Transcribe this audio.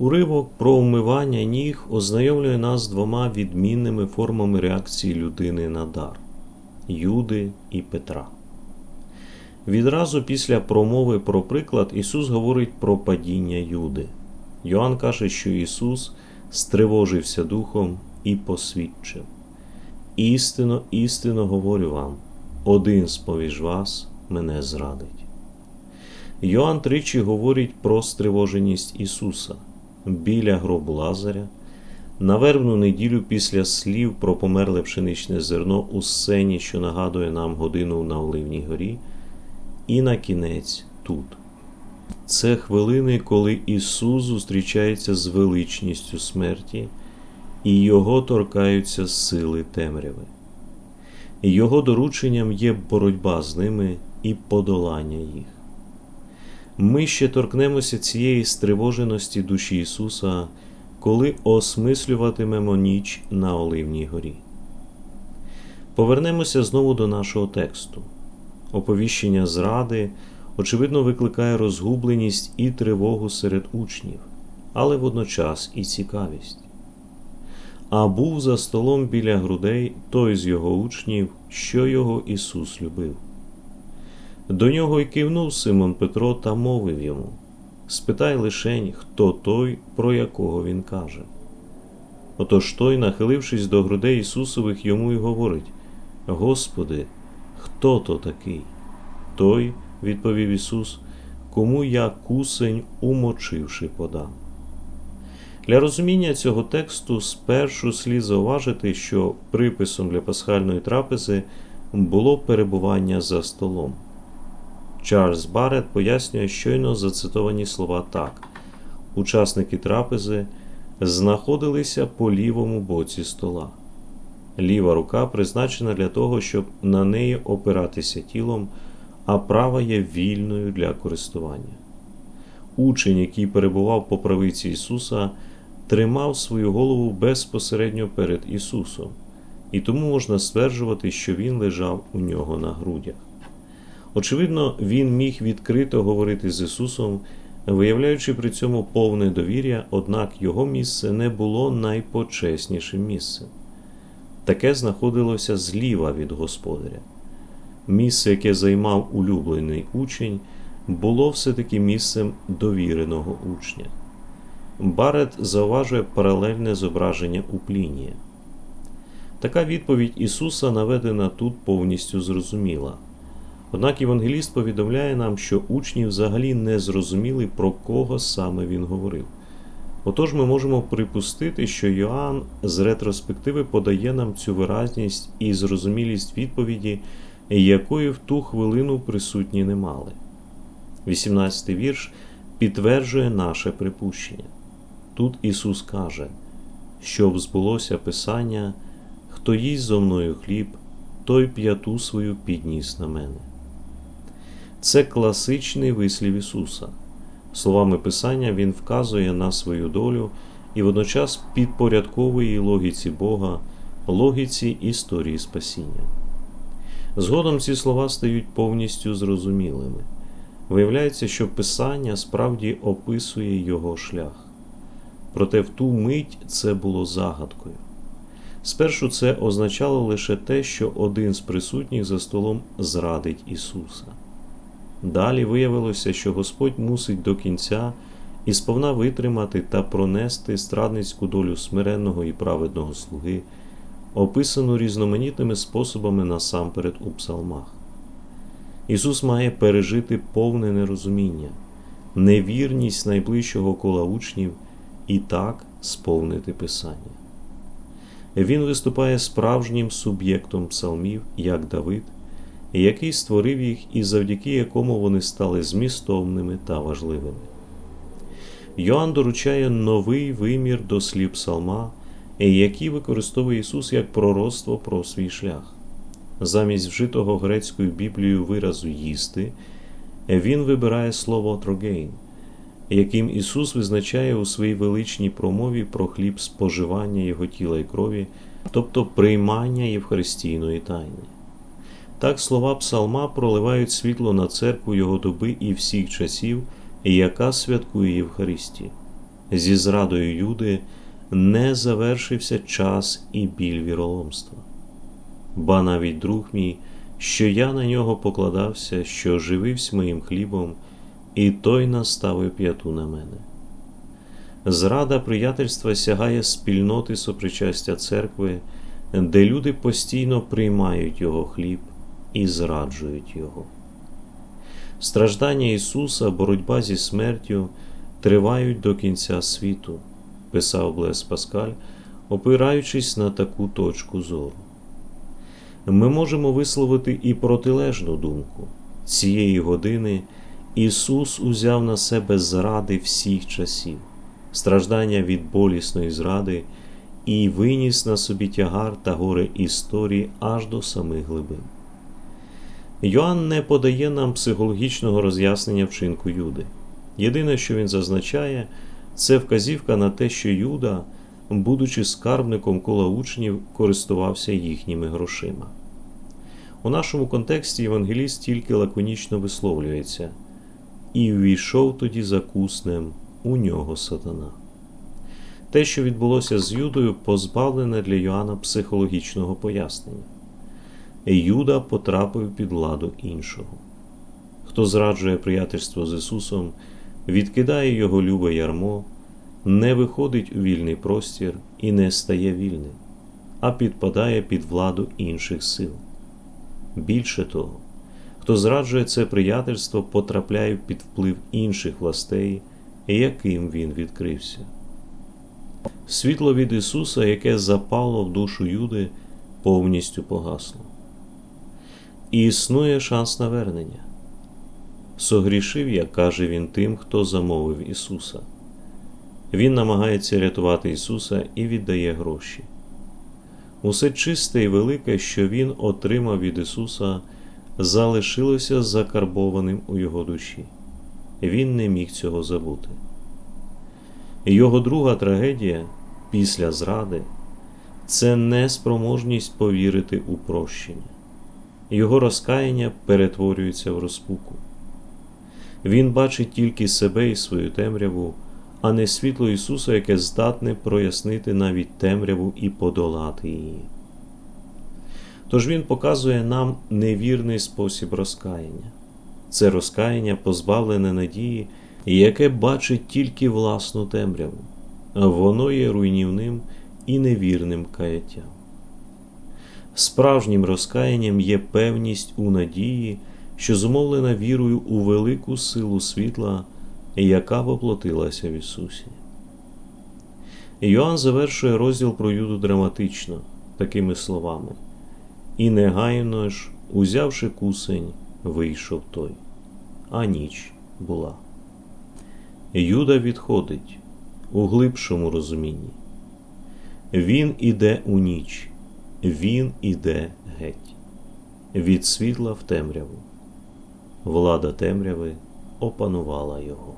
Уривок про вмивання ніг ознайомлює нас з двома відмінними формами реакції людини на дар Юди і Петра. Відразу після промови про приклад Ісус говорить про падіння Юди. Йоанн каже, що Ісус стривожився духом і посвідчив. Істинно, істинно говорю вам, один з поміж вас мене зрадить. Йоанн тричі говорить про стривоженість Ісуса біля гробу Лазаря, на вербну неділю після слів про померле пшеничне зерно у сцені, що нагадує нам годину на Оливній горі, і на кінець тут. Це хвилини, коли Ісус зустрічається з величністю смерті, і Його торкаються сили темряви. Його дорученням є боротьба з ними і подолання їх. Ми ще торкнемося цієї стривоженості душі Ісуса, коли осмислюватимемо ніч на Оливній горі. Повернемося знову до нашого тексту. Оповіщення зради, очевидно, викликає розгубленість і тривогу серед учнів, але водночас і цікавість. А був за столом біля грудей той з його учнів, що його Ісус любив. До нього й кивнув Симон Петро та мовив йому Спитай лишень, хто той, про якого він каже. Отож той, нахилившись до грудей Ісусових, йому й говорить Господи, хто то такий? Той, відповів Ісус, кому я кусень, умочивши подам. Для розуміння цього тексту спершу слід зауважити, що приписом для пасхальної трапези було перебування за столом. Чарльз Барретт пояснює щойно зацитовані слова так: учасники трапези знаходилися по лівому боці стола. Ліва рука призначена для того, щоб на неї опиратися тілом, а права є вільною для користування. Учень, який перебував по правиці Ісуса, тримав свою голову безпосередньо перед Ісусом, і тому можна стверджувати, що Він лежав у нього на грудях. Очевидно, він міг відкрито говорити з Ісусом, виявляючи при цьому повне довір'я, однак його місце не було найпочеснішим місцем. Таке знаходилося зліва від Господаря. Місце, яке займав улюблений учень, було все-таки місцем довіреного учня. Барет зауважує паралельне зображення у Плінія. Така відповідь Ісуса наведена тут повністю зрозуміла. Однак Євангеліст повідомляє нам, що учні взагалі не зрозуміли, про кого саме він говорив. Отож ми можемо припустити, що Йоанн з ретроспективи подає нам цю виразність і зрозумілість відповіді, якої в ту хвилину присутні не мали. 18 вірш підтверджує наше припущення. Тут Ісус каже, щоб збулося Писання, хто їсть зо мною хліб, той п'яту свою підніс на мене. Це класичний вислів Ісуса. Словами Писання Він вказує на свою долю і водночас підпорядковує логіці Бога, логіці історії спасіння. Згодом ці слова стають повністю зрозумілими. Виявляється, що Писання справді описує його шлях. Проте в ту мить це було загадкою. Спершу це означало лише те, що один з присутніх за столом зрадить Ісуса. Далі виявилося, що Господь мусить до кінця і сповна витримати та пронести страдницьку долю смиренного і праведного слуги, описану різноманітними способами насамперед у псалмах. Ісус має пережити повне нерозуміння, невірність найближчого кола учнів і так сповнити Писання. Він виступає справжнім суб'єктом псалмів, як Давид який створив їх і завдяки якому вони стали змістовними та важливими. Йоанн доручає новий вимір до слів псалма, який використовує Ісус як пророцтво про свій шлях. Замість вжитого грецькою Біблією виразу їсти, Він вибирає слово трогейн, яким Ісус визначає у своїй величній промові про хліб споживання Його тіла і крові, тобто приймання Євхаристійної тайни. Так слова псалма проливають світло на церкву його доби і всіх часів, яка святкує Євхаристію. Зі зрадою Юди не завершився час і біль віроломства. Ба навіть друг мій, що я на нього покладався, що живився моїм хлібом, і той наставив п'яту на мене. Зрада приятельства сягає спільноти сопричастя церкви, де люди постійно приймають його хліб і зраджують його. Страждання Ісуса, боротьба зі смертю тривають до кінця світу, писав Блес Паскаль, опираючись на таку точку зору. Ми можемо висловити і протилежну думку. Цієї години Ісус узяв на себе зради всіх часів, страждання від болісної зради і виніс на собі тягар та горе історії аж до самих глибин. Йоанн не подає нам психологічного роз'яснення вчинку Юди. Єдине, що він зазначає, це вказівка на те, що Юда, будучи скарбником кола учнів, користувався їхніми грошима. У нашому контексті Євангеліст тільки лаконічно висловлюється і ввійшов тоді закуснем у нього сатана. Те, що відбулося з Юдою, позбавлене для Йоанна психологічного пояснення. Юда потрапив під владу іншого. Хто зраджує приятельство з Ісусом, відкидає його любе ярмо, не виходить у вільний простір і не стає вільним, а підпадає під владу інших сил. Більше того, хто зраджує це приятельство, потрапляє під вплив інших властей, яким він відкрився. Світло від Ісуса, яке запало в душу Юди, повністю погасло. І існує шанс навернення. Согрішив я, каже він тим, хто замовив Ісуса. Він намагається рятувати Ісуса і віддає гроші. Усе чисте і велике, що Він отримав від Ісуса, залишилося закарбованим у його душі. Він не міг цього забути. Його друга трагедія після зради це неспроможність повірити у прощення. Його розкаяння перетворюється в розпуку. Він бачить тільки себе і свою темряву, а не світло Ісуса, яке здатне прояснити навіть темряву і подолати її. Тож Він показує нам невірний спосіб розкаяння. Це розкаяння позбавлене надії, яке бачить тільки власну темряву, воно є руйнівним і невірним каяттям. Справжнім розкаянням є певність у надії, що зумовлена вірою у велику силу світла, яка воплотилася в Ісусі. Йоанн завершує розділ про Юду драматично, такими словами: І негайно ж, узявши кусень, вийшов той, а ніч була. Юда відходить у глибшому розумінні. Він іде у ніч, він іде геть, від світла в темряву. Влада темряви опанувала його.